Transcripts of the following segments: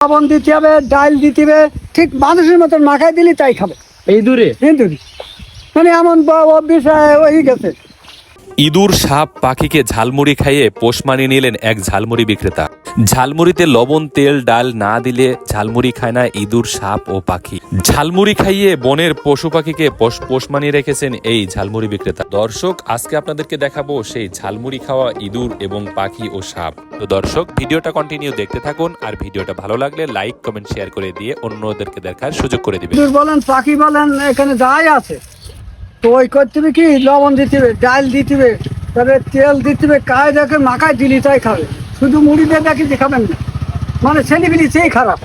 লবণ দিতে হবে ডাল দিতে হবে ঠিক মানুষের মতন মাখাই দিলে তাই খাবে। এই দূরে? মানে এমন বিষয় হয়ে গেছে। ইঁদুর, সাপ, পাখিকে ঝালমুড়ি খাইয়ে পোষ মানিয়ে নিলেন এক ঝালমুড়ি বিক্রেতা। ঝালমুড়িতে লবণ, তেল, ডাল না দিলে ঝালমুড়ি খায় না ইঁদুর, সাপ ও পাখি। ঝালমুড়ি খাইয়ে বনের পশু পাখিকে পোষ- মানিয়ে রেখেছেন এই ঝালমুড়ি বিক্রেতা। দর্শক, আজকে আপনাদেরকে দেখাবো সেই ঝালমুড়ি খাওয়া ইঁদুর এবং পাখি ও সাপ। তো দর্শক, ভিডিওটা কন্টিনিউ দেখতে থাকুন আর ভিডিওটা ভালো লাগলে লাইক কমেন্ট শেয়ার করে দিয়ে অন্যদেরকে দেখার সুযোগ করে দিবেন। বলেন, পাখি বলেন, এখানে যাই আছে। তো ওই করতে কি লবণ দিতে হবে, ডাল দিতে হবে, তারপরে তেল দিতে হবে, কায় দেখে মাখায় দিলি তাই খাবে। শুধু মুড়ি দিয়ে দেখি যে খাবেন না। মানে ছেলেপিলি সেই খারাপ।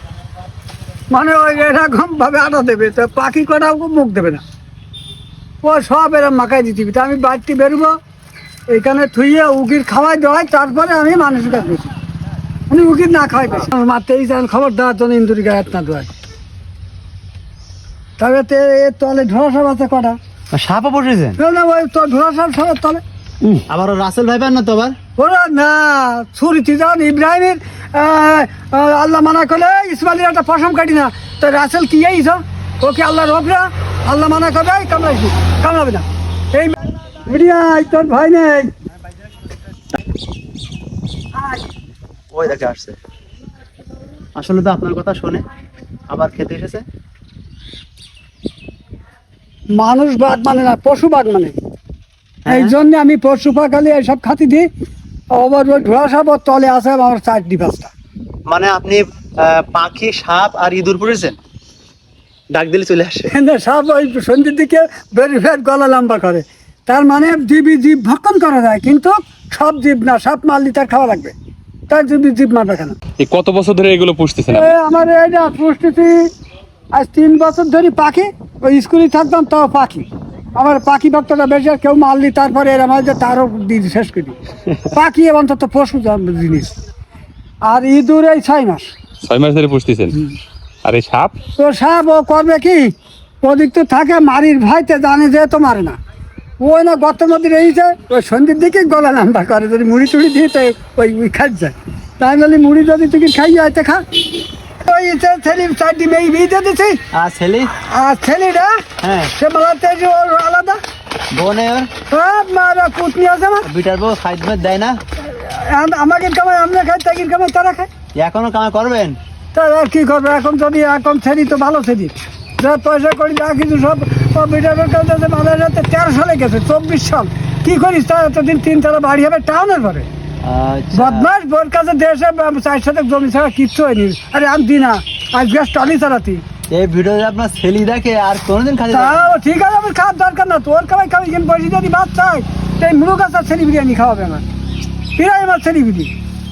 মানে ওই এরকম ভাবে আটা দেবে, তো পাখি কটা মুখ দেবে না। ও সব এরকম মাখায় দিতে হবে। তা আমি বাড়িতে বেরোবো, এখানে থুইয়ে উকির খাওয়াই দেওয়াই, তারপরে আমি মানুষের কাছে বেশি আমি উকির না খাওয়াই বেশি মারতে এই খবর দেওয়ার জন্য ইন্দুরি গায়ে না দেওয়ায় তবে তো এর তলে ঢোড়া সব আছে কটা? সাপও বসেছেন? না, না ওই তো ঢোড়া সব সবার তলে। আবার রাসেল ভাই পান না তো আবার? ওরা না ছুরিতে যান ইব্রাহিমের আল্লাহ মানা করলে ইসমাইলের একটা পশম কাটি না। তো রাসেল কি এই সব? ও কি আল্লাহর রবরা? আল্লাহ মানা করবে কামড়াইছি কামড়াবে না। এই মিডিয়া তোর ভাই নেই। ওই দেখে আসছে। আসলে তো আপনার কথা শুনে আবার খেতে এসেছে। মানুষ বাদ মানে না পশু বাদ মানে। এই জন্য আমি পশু পাখালি এইসব খাতি দিই। আবার ওই ঢোড়া সব ওর তলে আছে আমার চারটি পাঁচটা। মানে আপনি পাখি সাপ আর ইঁদুর পড়েছেন? ডাক দিলে চলে আসে। কিন্তু সব ওই সন্ধ্যের দিকে বেরি ফের গলা লম্বা করে। তার মানে জীবই জীব ভক্ষণ করা যায় কিন্তু সব জীব না সব মারলি তার খাওয়া লাগবে। তার জীবই জীব মারবে কেন? এই কত বছর ধরে এগুলো পুষতেছেন আমার এইটা প্রস্তুতি আজ তিন বছর ধরে পাখি ওই স্কুলে থাকতাম তাও পাখি। আমার পাখি ভক্তটা বেশি আর কেউ মারলি তারপরে এর আমার যে তারও দিন শেষ করি পাখি এবং তত পশু জিনিস। আর ইঁদুর এই ছয় মাস। ছয় মাস ধরে পুষতেছেন? আর এই সাপ? তো সাপ ও করবে কি? ওদিক তো থাকে মারির ভাইতে জানে যে তো মারে না। ওই না গর্তের মধ্যে রয়েছে ওই সন্ধ্যের দিকে গলা নাম্বা করে যদি মুড়ি টুড়ি দিয়ে তো ওই খাই যায়। তাই বলি মুড়ি যদি তুই খাই যাইতে খা। ওই যে ছেলে চারটি মেয়ে বিয়ে দিয়ে দিছি। আর ছেলে? আর ছেলেটা? হ্যাঁ। সে মালাতে ওর আলাদা। বোনে ওর সব মারা পুতনি আছে আমার। বিটার বউ খাইতে দেয় না? আম- আমাকে কামাই আমরা খাই কামাই তারা খায়। এখনও কামা করবেন? তা আর কি করবে? এখন যদি এখন ছেড়ি তো ভালো ছেড়ি যা পয়সা করি যা কিছু সব বিটারের কাছে আমাদের তেরো সালে গেছে চব্বিশ সাল। কি করিস? তা এতদিন তিন তালা বাড়ি হবে টাউনের পরে। বদমাস বোর কাছে দেশে চার সাথে জমি ছাড়া কিচ্ছু হয়নি। আরে আমি দিনা আজ গ্যাস টলি চালাতি। এই ভিডিওতে আপনার ছেলে দেখে আর কোনোদিন খাতে ঠিক আছে আমার খাওয়ার দরকার না। তোর কামাই খাওয়াই কিন্তু বসে যদি ভাত চাই তাই মুরুগ আছে ছেড়ি বিরিয়ানি খাওয়াবে আমার। হিরাই আমার ছেড়ি বিরি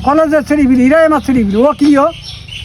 কলেজের ছেড়ি বিরি হিরাই আমার ছেড়ি বিরি ও কি ও?